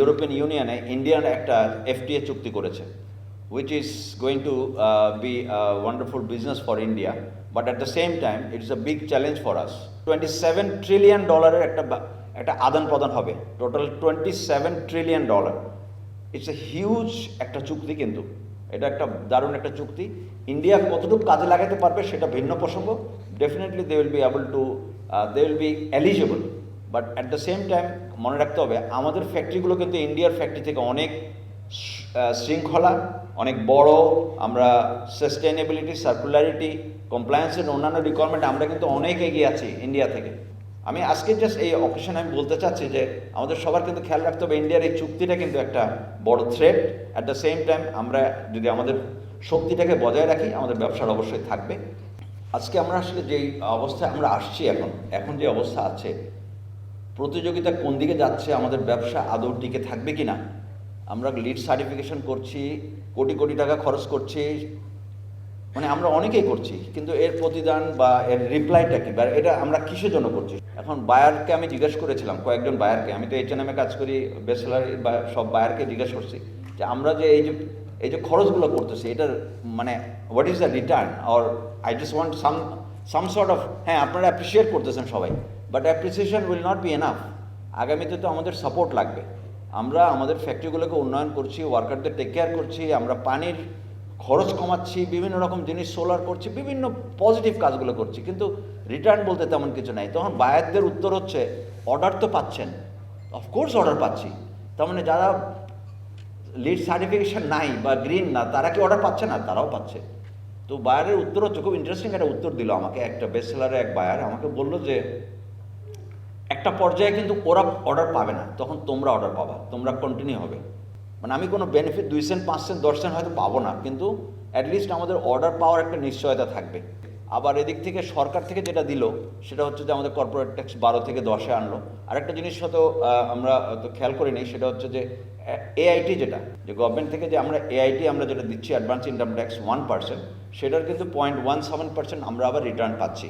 European ইউনিয়নে Indian একটা FTA চুক্তি করেছে is going to uh, be a wonderful business for India, but at the same time, it is a big challenge for us. 27 trillion ডলারের একটা একটা আদান প্রদান হবে total twenty seven trillion dollar it's a huge একটা চুক্তি কিন্তু এটা একটা দারুণ একটা চুক্তি। ইন্ডিয়া কতটুকু কাজে লাগাতে পারবে সেটা ভিন্ন প্রসঙ্গ। Definitely they will be able to they will be eligible but at the same time মনে রাখতে হবে, আমাদের ফ্যাক্টরিগুলো কিন্তু ইন্ডিয়ার ফ্যাক্টরি থেকে অনেক শৃঙ্খলা, অনেক বড়, আমরা সাস্টেনেবিলিটি সার্কুলারিটি কমপ্লায়েন্সের অন্যান্য রিকোয়ারমেন্ট আমরা কিন্তু অনেক এগিয়ে আছি ইন্ডিয়া থেকে। আমি আজকে জাস্ট এই অকেশনে আমি বলতে চাচ্ছি যে, আমাদের সবার কিন্তু খেয়াল রাখতে হবে ইন্ডিয়ার এই চুক্তিটা কিন্তু একটা বড় threat at the same time আমরা যদি আমাদের শক্তিটাকে বজায় রাখি, আমাদের ব্যবসার অবশ্যই থাকবে। আজকে আমরা আসলে যেই অবস্থায় আমরা আসছি এখন এখন যে অবস্থা আছে প্রতিযোগিতা কোন দিকে যাচ্ছে, আমাদের ব্যবসা আদৌ টিকে থাকবে কি না আমরা লিড সার্টিফিকেশন করছি, কোটি কোটি টাকা খরচ করছি মানে আমরা অনেকেই করছি, কিন্তু এর প্রতিদান বা এর রিপ্লাইটা কি? এটা আমরা কিসের জন্য করছি? এখন বায়ারকে আমি জিজ্ঞেস করেছিলাম, কয়েকজন বায়ারকে আমি তো এইচ এন কাজ করি বেসলারি বা সব বায়ারকে জিজ্ঞেস করছি, যে আমরা যে এই যে এই যে খরচগুলো করতেছি, এটার মানে what is the return or I just want some some sort of হ্যাঁ আপনারা অ্যাপ্রিসিয়েট করতেছেন সবাই। But appreciation will not be enough আগামীতে তো আমাদের সাপোর্ট লাগবে। আমরা আমাদের ফ্যাক্টরিগুলোকে উন্নয়ন করছি ওয়ার্কারদের টেক কেয়ার করছি, আমরা পানির খরচ কমাচ্ছি, বিভিন্ন রকম জিনিস সোলার করছি, বিভিন্ন পজিটিভ কাজগুলো করছি। কিন্তু রিটার্ন বলতে তেমন কিছু নাই। তখন বায়ারদের উত্তর হচ্ছে অর্ডার তো পাচ্ছেন। অফকোর্স অর্ডার পাচ্ছি। তার মানে যারা লিড সার্টিফিকেশন নাই বা গ্রিন না, তারা কি অর্ডার পাচ্ছে না? তারাও পাচ্ছে। তো বায়ারের উত্তর হচ্ছে, খুব ইন্টারেস্টিং একটা উত্তর দিল আমাকে। একটা বেসেলারে এক বায়ার আমাকে বলল যে একটা পর্যায়ে কিন্তু ওরা অর্ডার পাবে না, তখন তোমরা অর্ডার পাবা, তোমরা কন্টিনিউ হবে। মানে আমি কোনো বেনিফিট দুই সেন্ট পাঁচ সেন্ট দশ সেন্ট হয়তো পাবো না, কিন্তু অ্যাটলিস্ট আমাদের অর্ডার পাওয়ার একটা নিশ্চয়তা থাকবে। আবার এদিক থেকে সরকার থেকে যেটা দিল, সেটা হচ্ছে যে আমাদের কর্পোরেট ট্যাক্স বারো থেকে দশে আনলো। আরেকটা জিনিস হয়তো আমরা তো খেয়াল করিনি সেটা হচ্ছে যে এআইটি যেটা, যে গভর্নমেন্ট থেকে যে আমরা এআইটি আমরা যেটা দিচ্ছি advance income tax one percent সেটার কিন্তু পয়েন্ট ওয়ান সেভেন পার্সেন্ট আমরা আবার রিটার্ন পাচ্ছি।